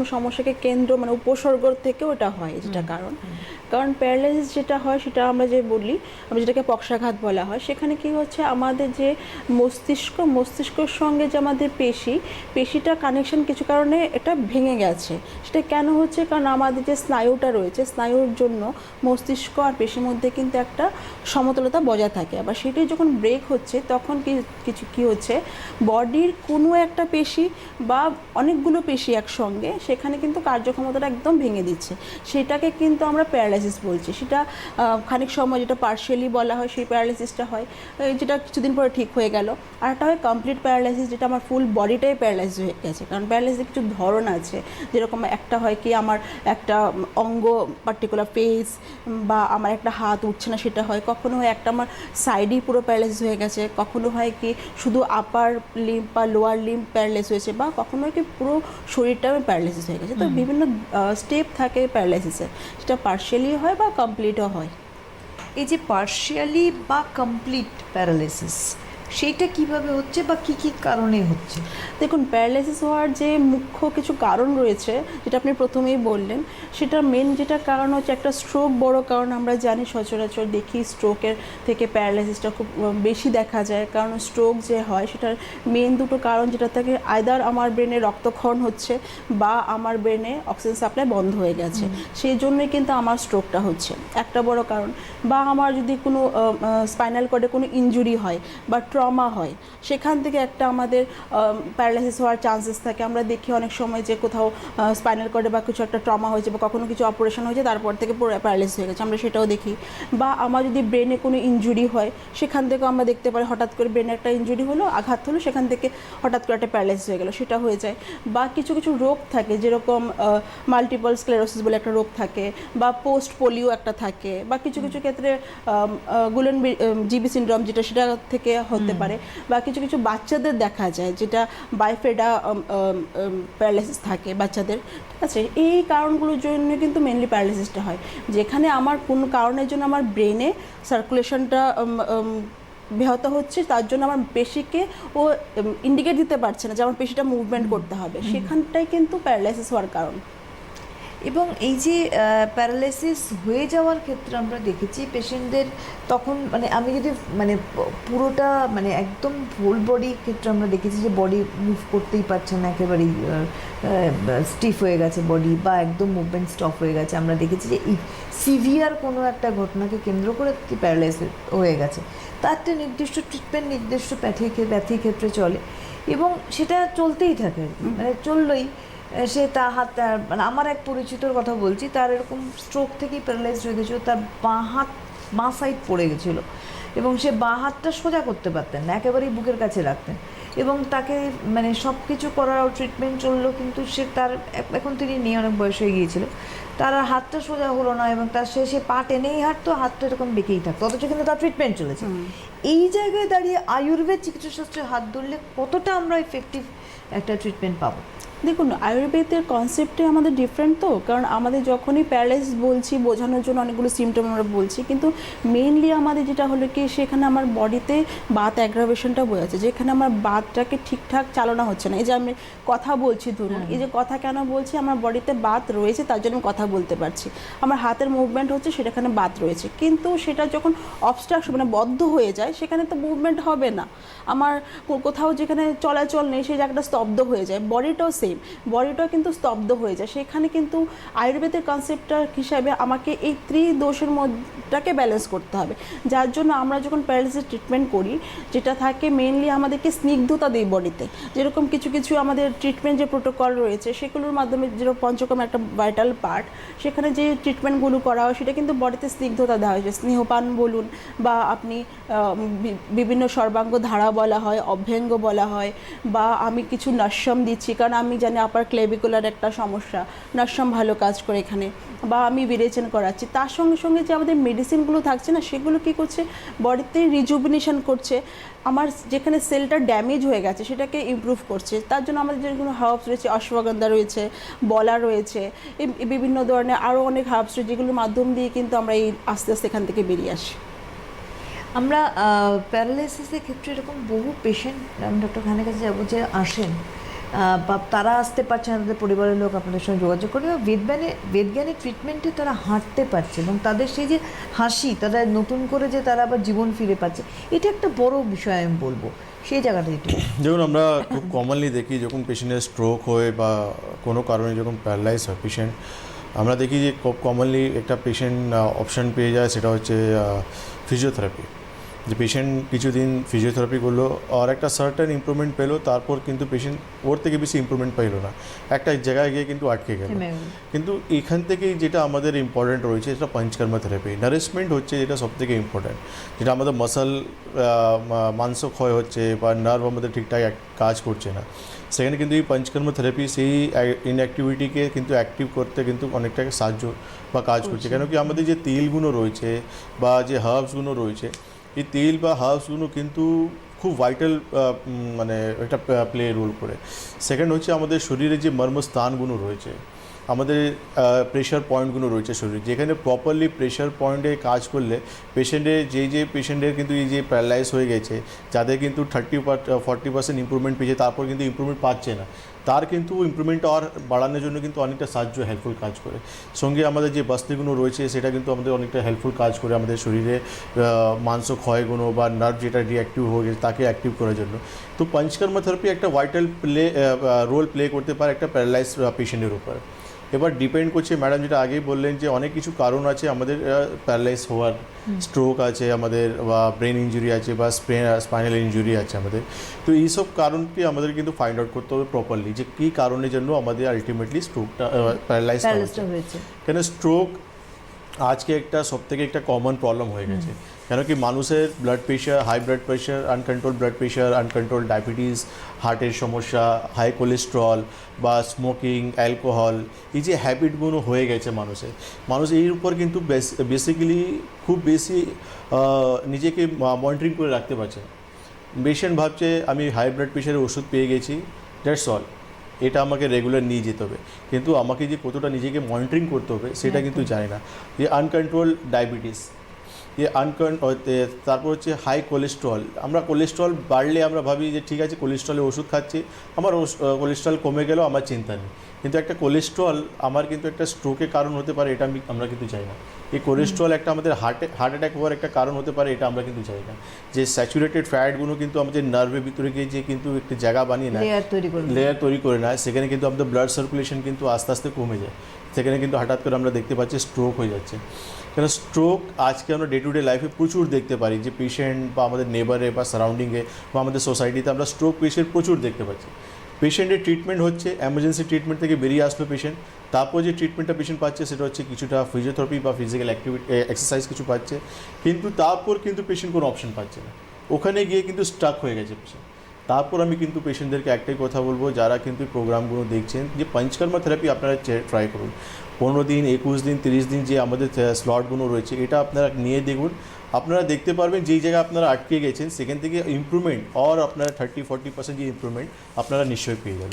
কোনো সমস্যাকে কেন্দ্র মানে উপসর্গর থেকেও এটা হয় যেটা কারণ। কারণ প্যারালাইসিস যেটা হয়, সেটা আমরা যে বলি, আমরা যেটাকে পক্ষাঘাত বলা হয়, সেখানে কি হচ্ছে, আমাদের যে মস্তিষ্ক, মস্তিষ্কর সঙ্গে যে আমাদের পেশি পেশিটা কানেকশন কিছু কারণে এটা ভেঙে গেছে। সেটা কেন হচ্ছে? কারণ আমাদের যে স্নায়ুটা রয়েছে, স্নায়ুর জন্য মস্তিষ্ক আর পেশির মধ্যে কিন্তু একটা সমতলতা বজায় থাকে। আবার সেটাই যখন ব্রেক হচ্ছে, তখন কি, কিছু কি হচ্ছে? বডির কোনো একটা পেশি বা অনেকগুলো পেশি একসঙ্গে, সেখানে কিন্তু কার্যক্ষমতাটা একদম ভেঙে দিচ্ছে। সেটাকে কিন্তু আমরা প্যারালাইসিস বলছি। সেটা খানিক সময় যেটা পার্শিয়ালি বলা হয় সেই প্যারালাইসিসটা হয়। যেটা কিছুদিন পরে ঠিক হয়ে গেল। আর একটা হয় কমপ্লিট প্যারালাইসিস যেটা আমার ফুল বডিটাই প্যারালাইসিস হয়ে গেছে। কারণ প্যারালাইসিস কিছু ধরন আছে। যেরকম একটা হয় কি আমার একটা অঙ্গ পার্টিকুলার ফেস বা আমার একটা হাত উঠছে না সেটা হয়। কখনো হয় একটা আমার সাইডই পুরো প্যারালাইসিস হয়ে গেছে। কখনো হয় কি শুধু আপার লিম্প বা লোয়ার লিম্প প্যারালাইস হয়েছে বা কখনো হয় কি পুরো শরীরটা প্যারালাইসিস হয়ে গেছে। তো বিভিন্ন স্টেপ থাকে প্যারালাইসিসের সেটা পার্শিয়ালি হয় বা কমপ্লিটও হয়। এই যে পার্শিয়ালি বা কমপ্লিট প্যারালাইসিস সেইটা কীভাবে হচ্ছে বা কি কি কারণে হচ্ছে? দেখুন প্যারালাইসিস হওয়ার যে মুখ্য কিছু কারণ রয়েছে যেটা আপনি প্রথমেই বললেন সেটা মেন যেটা কারণ হচ্ছে একটা স্ট্রোক বড় কারণ আমরা জানি সচরাচর দেখি স্ট্রোকের থেকে প্যারালাইসিসটা খুব বেশি দেখা যায়। কারণ স্ট্রোক যে হয় সেটার মেন দুটো কারণ যেটা থাকে আয়দার আমার ব্রেনে রক্তক্ষরণ হচ্ছে বা আমার ব্রেনে অক্সিজেন সাপ্লাই বন্ধ হয়ে গেছে। সেই জন্যই কিন্তু আমার স্ট্রোকটা হচ্ছে। একটা বড় কারণ। বা আমার যদি কোনো স্পাইনাল কর্ডে কোনো ইনজুরি হয় বা ট্রমা হয়, সেখান থেকে একটা আমাদের প্যারালাইসিস হওয়ার চান্সেস থাকে। আমরা দেখি অনেক সময় যে কোথাও স্পাইনাল কর্ডে বা কিছু একটা ট্রমা হয়েছে বা কখনো কিছু অপারেশন হয়েছে, তারপর থেকে পুরো প্যারালাইসিস হয়ে গেছে। আমরা সেটাও দেখি। বা আমার যদি ব্রেনে কোনো ইনজুরি হয়, সেখান থেকেও আমরা দেখতে পারি, হঠাৎ করে ব্রেনে একটা ইনজুরি হলো, আঘাত হলো, সেখান থেকে হঠাৎ করে একটা প্যারালাইসিস হয়ে গেলো, সেটা হয়ে যায়। বা কিছু কিছু রোগ থাকে, যেরকম মাল্টিপল স্ক্লেরোসিস বলে একটা রোগ থাকে, বা পোস্ট পোলিও একটা থাকে, বা কিছু কিছু ক্ষেত্রে গুলেন জিবি সিন্ড্রোম যেটা, সেটা থেকে হতে পারে বা কিছু কিছু বাচ্চাদের দেখা যায় যেটা বাইফেডা প্যারালাইসিস থাকে বাচ্চাদের। ঠিক আছে? এই কারণগুলোর জন্য কিন্তু মেনলি প্যারালাইসিসটা হয়। যেখানে আমার কোনো কারণের জন্য আমার ব্রেনে সার্কুলেশনটা ব্যাহত হচ্ছে তার জন্য আমার পেশিকে ও ইন্ডিকেট দিতে পারছে না যে আমার পেশিটা মুভমেন্ট করতে হবে। সেখানটাই কিন্তু প্যারালাইসিস হওয়ার কারণ। এবং এই যে প্যারালাইসিস হয়ে যাওয়ার ক্ষেত্রে আমরা দেখেছি পেশেন্টদের তখন মানে আমি যদি মানে পুরোটা মানে একদম ফুল বডি ক্ষেত্রে আমরা দেখেছি যে বডি মুভ করতেই পারছে না একেবারেই স্টিফ হয়ে গেছে বডি বা একদম মুভমেন্ট স্টপ হয়ে গেছে। আমরা দেখেছি যে সিভিয়ার কোনো একটা ঘটনাকে কেন্দ্র করে প্যারালাইসিস হয়ে গেছে। তার একটা নির্দিষ্ট ট্রিটমেন্ট নির্দিষ্ট প্যাথি ব্যথির ক্ষেত্রে চলে এবং সেটা চলতেই থাকে মানে চললোই সে তা হাত মানে আমার এক পরিচিতর কথা বলছি তার এরকম স্ট্রোক থেকেই প্যারালাইজ হয়ে গেছিল তার বাঁ হাত বাঁ সাইড পড়ে গেছিল এবং সে বাঁ হাতটা সোজা করতে পারতেন না একেবারেই বুকের কাছে রাখতেন এবং তাকে মানে সব কিছু করার ট্রিটমেন্ট চলল কিন্তু সে তার এখন তিনি নিয়ে অনেক বয়স হয়ে গিয়েছিল। তার আর হাতটা সোজা হলো না এবং তার সে সে পা টেনেই হাঁটতো হাতটা এরকম বেঁকেই থাকতো অথচ কিন্তু তার ট্রিটমেন্ট চলেছে। এই জায়গায় দাঁড়িয়ে আয়ুর্বেদ চিকিৎসা শাস্ত্রে হাত ধরলে কতটা আমরা এফেক্টিভ একটা ট্রিটমেন্ট পাবো? দেখুন আয়ুর্বেদের কনসেপ্টে আমাদের ডিফারেন্ট তো। কারণ আমাদের যখনই প্যারালাইসিস বলছি বোঝানোর জন্য অনেকগুলো সিমটম আমরা বলছি। কিন্তু মেইনলি আমাদের যেটা হলো কি সেখানে আমার বডিতে বাত অ্যাগ্রাভেশনটা বোঝাচ্ছে যেখানে আমার বাতটাকে ঠিকঠাক চালনা হচ্ছে না। এই যে আমি কথা বলছি ধরুন এই যে কথা কেন বলছি আমার বডিতে বাত রয়েছে তার জন্য কথা বলতে পারছি। আমার হাতের মুভমেন্ট হচ্ছে সেটাখানে বাত রয়েছে। কিন্তু সেটা যখন অবস্ট্রাকশন মানে বদ্ধ হয়ে যায় সেখানে তো মুভমেন্ট হবে না। আমার কোথাও যেখানে চলাচল নেই সেই জায়গাটা স্তব্ধ হয়ে যায়। বডিটাও সেম বডিটাও কিন্তু স্তব্ধ হয়ে যায়। সেখানে কিন্তু আয়ুর্বেদের কনসেপ্টটা হিসাবে আমাকে এই ত্রিদোষের মধ্যটাকে ব্যালেন্স করতে হবে। যার জন্য আমরা যখন প্যারালাইসিস ট্রিটমেন্ট করি, যেটা থাকে মেনলি আমাদেরকে স্নিগ্ধতা দিই বডিতে যেরকম কিছু কিছু আমাদের ট্রিটমেন্ট যে প্রোটোকল রয়েছে, সেগুলোর মাধ্যমে যেরকম পঞ্চকম একটা ভাইটাল পার্ট সেখানে যে ট্রিটমেন্টগুলো করা হয়, সেটা কিন্তু বডিতে স্নিগ্ধতা দেওয়া হয়েছে স্নেহপান বলুন বা আপনি বিভিন্ন সর্বাঙ্গ ধারা বলা হয়, অভ্যঙ্গ বলা হয়, বা আমি কিছু নস্যম দিচ্ছি, কারণ আমি জানি আপার ক্লেভিকুলার একটা সমস্যা। নস্যম ভালো কাজ করে এখানে। বা আমি বিরেচন করাচ্ছি। তার সঙ্গে সঙ্গে যে আমাদের মেডিসিনগুলো থাকছে না, সেগুলো কি করছে? বডিতে রিজুবিনেশন করছে। আমার যেখানে সেলটা ড্যামেজ হয়ে গেছে, সেটাকে ইমপ্রুভ করছে। তার জন্য আমাদের যেগুলো হার্বস রয়েছে, অশ্বগন্ধা রয়েছে, বলা রয়েছে বিভিন্ন ধরনের আরও অনেক হার্বস রয়েছে, যেগুলোর মাধ্যম দিয়ে কিন্তু আমরা এই আস্তে আস্তে এখান থেকে বেরিয়ে আসি। আমরা প্যারালাইসিসের ক্ষেত্রে এরকম বহু পেশেন্ট আমি ডক্টর খানের কাছে যাব, যে আসেন। তারা আসতে পারছে না, তাদের পরিবারের লোক আপনাদের সঙ্গে যোগাযোগ করে বেদজ্ঞানে বেদজ্ঞানের ট্রিটমেন্টে তারা হাঁটতে পারছে এবং তাদের সেই যে হাসি, তারা নতুন করে যে তারা আবার জীবন ফিরে পাচ্ছে, এটা একটা বড় বিষয় আমি বলব। সেই জায়গাটা একটু যেমন আমরা খুব কমনলি দেখি যখন পেশেন্টের স্ট্রোক হয় বা কোনো কারণে যখন প্যারালাইজ হয় পেশেন্ট আমরা দেখি যে খুব কমনলি একটা পেশেন্ট অপশান পেয়ে যায়, সেটা হচ্ছে ফিজিওথেরাপি যে পেশেন্ট কিছুদিন ফিজিওথেরাপি করল আর একটা সার্টেন ইমপ্রুভমেন্ট পেল তারপর কিন্তু পেশেন্ট ওর থেকে বেশি ইম্প্রুভমেন্ট পাইলো না। একটা জায়গায় গিয়ে কিন্তু আটকে গেল। কিন্তু এখান থেকেই যেটা আমাদের ইম্পর্ট্যান্ট রয়েছে সেটা পঞ্চকর্মা থেরাপি নারিশমেন্ট হচ্ছে যেটা সব থেকে ইম্পর্ট্যান্ট যেটা আমাদের মাসল মাংস ক্ষয় হচ্ছে বা নার্ভ আমাদের ঠিকঠাক কাজ করছে না। সেখানে কিন্তু এই পঞ্চকর্ম থেরাপি সেই ইনঅ্যাক্টিভিটিকে কিন্তু অ্যাক্টিভ করতে কিন্তু অনেকটা সাহায্য বা কাজ করছে। কেন কি আমাদের যে তেলগুলো রয়েছে বা যে হার্বসগুলো রয়েছে এই তেল বা হার্বসগুলো কিন্তু খুব ভাইটাল মানে একটা প্লে রোল করে। সেকেন্ড হচ্ছে আমাদের শরীরে যে মর্মস্থানগুলো রয়েছে, আমাদের প্রেশার পয়েন্টগুলো রয়েছে শরীরে। যেখানে প্রপারলি প্রেশার পয়েন্টে কাজ করলে পেশেন্টের যে যে পেশেন্টের কিন্তু এই যে প্যারালাইজ হয়ে গেছে, যাদের কিন্তু থার্টি ফর্টি পার্সেন্ট ইম্প্রুভমেন্ট পেয়েছে, তারপর কিন্তু ইম্প্রুভমেন্ট পাচ্ছে না। তার কিন্তু ইমপ্রুভমেন্ট আর বাড়ানোর জন্য কিন্তু অনেকটা সাহায্য হেল্পফুল কাজ করে। সঙ্গে আমাদের যে বস্তিগুলো রয়েছে, সেটা কিন্তু আমাদের অনেকটা হেল্পফুল কাজ করে আমাদের শরীরে মাংস ক্ষয়গুলো বা নার্ভ যেটা রিঅ্যাক্টিভ হয়ে গেছে, তাকে অ্যাক্টিভ করার জন্য। তো পঞ্চকর্মা থেরাপি একটা ভাইটাল প্লে রোল প্লে করতে পারে একটা প্যারালাইজ পেশেন্টের উপর। এবার ডিপেন্ড করছে ম্যাডাম যেটা আগেই বললেন যে অনেক কিছু কারণ আছে আমাদের প্যারালাইজ হওয়ার স্ট্রোক আছে আমাদের বা ব্রেন ইঞ্জুরি আছে বা স্পাইনাল ইঞ্জুরি আছে আমাদের। তো এইসব কারণকে আমাদের কিন্তু ফাইন্ড আউট করতে হবে প্রপারলি যে কী কারণের জন্য আমাদের আলটিমেটলি স্ট্রোকটা প্যারালাইজ হয়েছে। কেন স্ট্রোক আজকে একটা সব থেকে একটা কমন প্রবলেম হয়ে গেছে। কেন কি মানুষের blood pressure high blood pressure uncontrol blood pressure uncontrol diabetes হার্টের সমস্যা হাই কোলেস্ট্রল বা স্মোকিং অ্যালকোহল এই যে হ্যাবিটগুলো হয়ে গেছে মানুষের। মানুষ এর উপর কিন্তু বেসিক্যালি খুব বেশি নিজেকে মনিটরিং করে রাখতে পারছে। পেশেন্ট ভাবছে আমি হাই ব্লাড প্রেশারের ওষুধ পেয়ে গেছি দ্যাটস অল এটা আমাকে রেগুলার নিয়ে যেতে হবে। কিন্তু আমাকে যে কতটা নিজেকে মনিটরিং করতে হবে সেটা কিন্তু জানি না। যে আনকন্ট্রোল ডায়াবেটিস যে আনকন তারপর হচ্ছে হাই কোলেস্ট্রল আমরা কোলেস্ট্রল বাড়লে আমরা ভাবি যে ঠিক আছে কোলেস্ট্রলের ওষুধ খাচ্ছি। আমার কোলেস্ট্রল কমে গেলেও আমার চিন্তা নেই। কিন্তু একটা কোলেস্ট্রল আমার কিন্তু একটা স্ট্রোকের কারণ হতে পারে এটা আমি আমরা কিন্তু চাই না। এই কোলেস্ট্রল একটা আমাদের হার্টে হার্ট অ্যাটাক হওয়ার একটা কারণ হতে পারে এটা আমরা কিন্তু চাই না। যে স্যাচুরেটেড ফ্যাটগুলো কিন্তু আমাদের নার্ভের ভিতরে গিয়ে যে কিন্তু একটি জায়গা বানিয়ে নেয় লেয়ার তৈরি লেয়ার তৈরি করে নেয় সেখানে কিন্তু আমাদের ব্লাড সার্কুলেশন কিন্তু আস্তে আস্তে কমে যায়। সেখানে কিন্তু হঠাৎ করে আমরা দেখতে পাচ্ছি স্ট্রোক হয়ে যাচ্ছে। কেন স্ট্রোক আজকে আমরা ডে টু ডে লাইফে প্রচুর দেখতে পারি যে পেশেন্ট বা আমাদের নেবারে বা সারাউন্ডিংয়ে বা আমাদের সোসাইটিতে আমরা স্ট্রোক পেশেন্ট প্রচুর দেখতে পাচ্ছি। পেশেন্টের ট্রিটমেন্ট হচ্ছে এমার্জেন্সি ট্রিটমেন্ট থেকে বেরিয়ে আসলো পেশেন্ট তারপর যে ট্রিটমেন্টটা পেশেন্ট পাচ্ছে সেটা হচ্ছে কিছুটা ফিজিওথেরাপি বা ফিজিক্যাল অ্যাক্টিভিটি এক্সারসাইজ কিছু পাচ্ছে, কিন্তু তারপর কিন্তু পেশেন্ট কোনো অপশন পাচ্ছে না। ওখানে গিয়ে কিন্তু স্টাক হয়ে গেছে পেশেন্ট তারপর আমি কিন্তু পেশেন্টদেরকে একটাই কথা বলব, যারা কিন্তু প্রোগ্রামগুলো দেখছেন, যে পঞ্চকর্মা থেরাপি আপনারা ট্রাই করুন। পনেরো দিন, একুশ দিন, তিরিশ দিন যে আমাদের স্লটগুলো রয়েছে, এটা আপনারা নিয়ে দেখুন। আপনারা দেখতে পারবেন যেই জায়গায় আপনারা আটকে গেছেন, সেখান থেকে ইমপ্রুভমেন্ট অর আপনারা থার্টি ফর্টি পার্সেন্ট যে ইম্প্রুভমেন্ট আপনারা নিশ্চয়ই পেয়ে যাবেন।